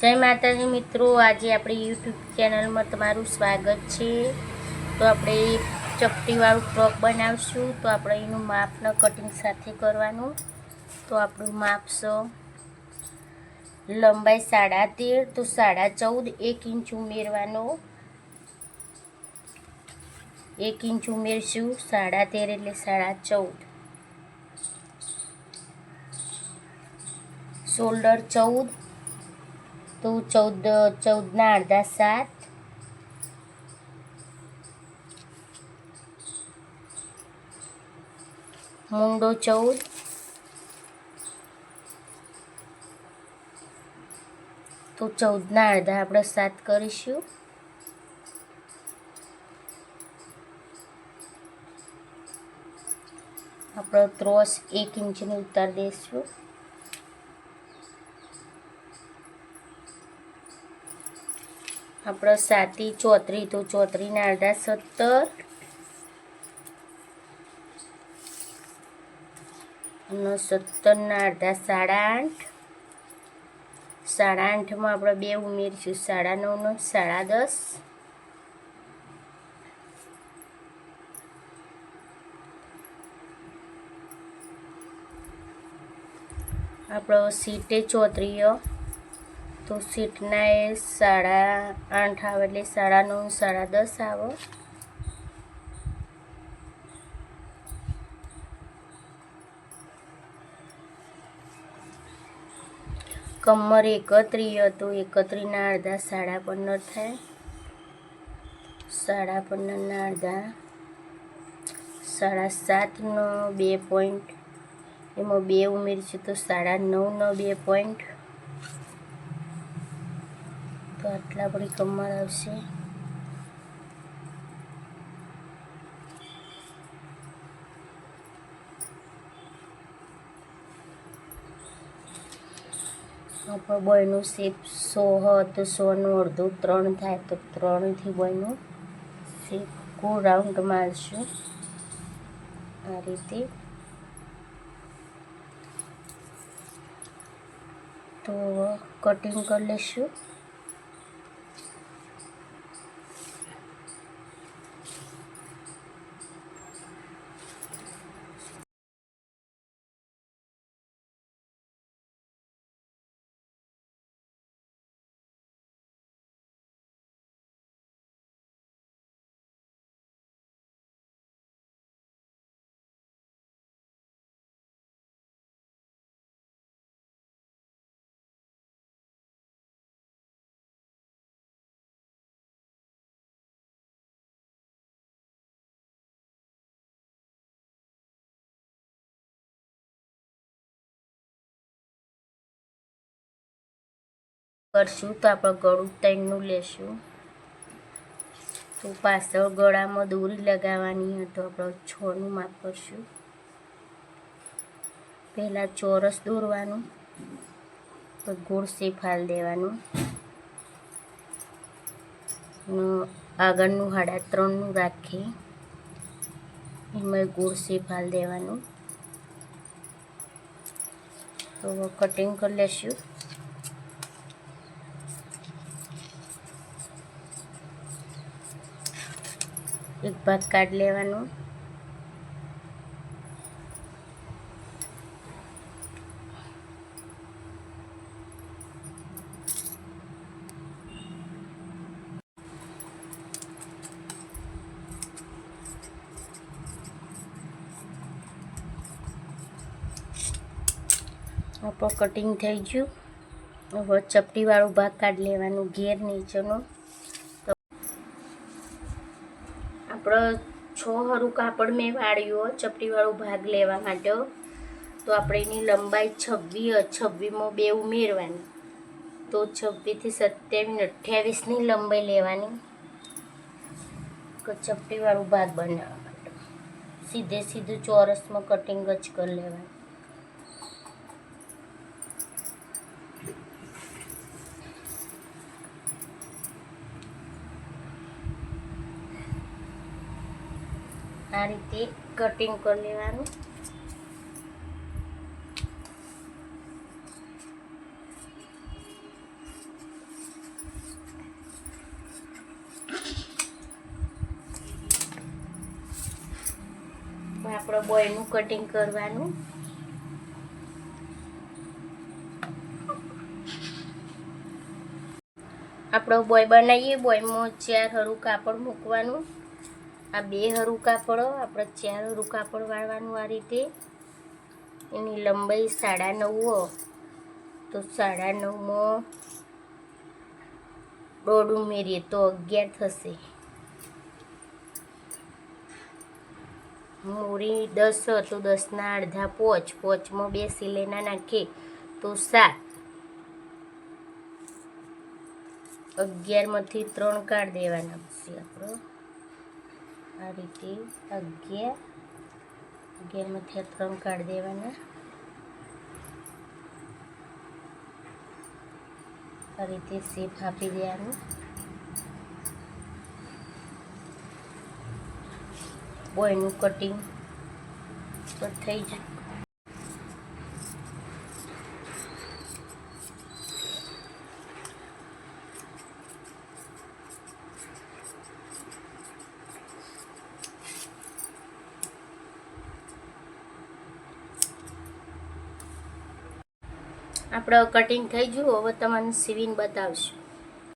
જય માતાજી મિત્રો, આજે આપણી યુટ્યુબ ચેનલમાં તમારું સ્વાગત છે. તો આપણે ચપટીવાળું ફ્રોક બનાવશું. તો આપણે એનું માપના કટિંગ સાથે કરવાનું. તો આપણું માપ લંબાઈ સાડા તેર, તો સાડા ચૌદ, એક ઇંચ ઉમેરવાનો. એક ઇંચ ઉમેરશું, સાડા તેર એટલે સાડા ચૌદ. શોલ્ડર ચૌદ તો ચૌદ, ચૌદના અડધા સાત. મુંડો ચૌદ. તો ચૌદના અડધા આપણે સાત કરીશું. આપણો ત્રોસ એક ઇંચની ઉતાર દઈશું. આપણો સાતી ચોત્રી, તો ચોત્રીના અડધા સત્તર. અને સત્તરના અડધા સાડા આઠ સાડા આઠમાં આપણે બે ઉમેરીશું સાડા નવનો સાડા દસ. આપણો સીટે ચોત્રીઓ તો સીટના એ સાડા આઠ આવે એટલે સાડા નવ સાડા દસ આવો. કમર એકત્રી હતું, એકત્રીના અડધા સાડા પંદર થાય. સાડા પંદરના અડધા, સાડા સાતનો બે પોઈન્ટ. એમાં બે ઉમેરીશું તો સાડા નવનો બે પોઈન્ટ. તો આટલા આપણી કમર આવશે. આપણે બોયનું શેપ સો હોય સોનું, અડધું, ત્રણ થાય તો ત્રણથી બોયનું શેપ કો રાઉન્ડ મારશું આ રીતે. તો કટિંગ કરી લઈશું કરશું તો આપણે ગળું ત્રણનું લેશું. તો પાછળ ગળામાં દોરી લગાવવાની તો આપણે છોડનું માપ કરશું. પહેલાં ચોરસ દોરવાનું, તો ગોળ શેપ દેવાનું. આગળનું હાડા ત્રણનું રાખી, એમાં ગોળ શેપ દેવાનું. તો કટિંગ કરી લેશું. એક ભાગ કાઢ લેવાનો. આપણું કટિંગ થઈ ગયું. હવે ચપટીવાળું ભાગ કાઢી લેવાનું, ઘેર નીચેનું. આપણો છ હરું કાપડ મેં વાળ્યું ચપટીવાળો ભાગ લેવા માટે તો આપણે એની લંબાઈ છવ્વીસ છવ્વીમાં બે ઉમેરવાની. તો છવ્વીસથી સત્યાવીસ અઠ્યાવીસની લંબાઈ લેવાની. ચપટીવાળું ભાગ બનાવવા માટે. સીધે સીધું ચોરસમાં કટિંગ જ કરી લેવાનું. આ રીતે કટિંગ કરી લેવાનું. આપણો બોયનું કટિંગ કરવાનું. આપણો બોય બનાવીએ બોયમાં ચાર હરું કાપડ મૂકવાનું. આ બે હરું કાપડો આપણે ચાર હરું કાપડ વાળવાનું આ રીતે. એની લંબાઈ સાડા નવ તો સાડા નવમાં દોઢ ઉમેરીએ તો અગિયાર થશે. મૂરી દસ તો દસના અડધા પોચ, પોચમાં બે સિલેના નાખીએ તો સાત. અગિયારમાંથી ત્રણ કાઢ દેવાના પછી આપણો. આ રીતે અગિયાર. અગિયારમાંથી આ ત્રણ કાઢી દેવાના. આ રીતે શેપ આપી દેવાનું. બોયનું કટિંગ તો થઈ જાય. આપણે કટિંગ થઈ ગયું હવે તમને સીવીને બતાવશું.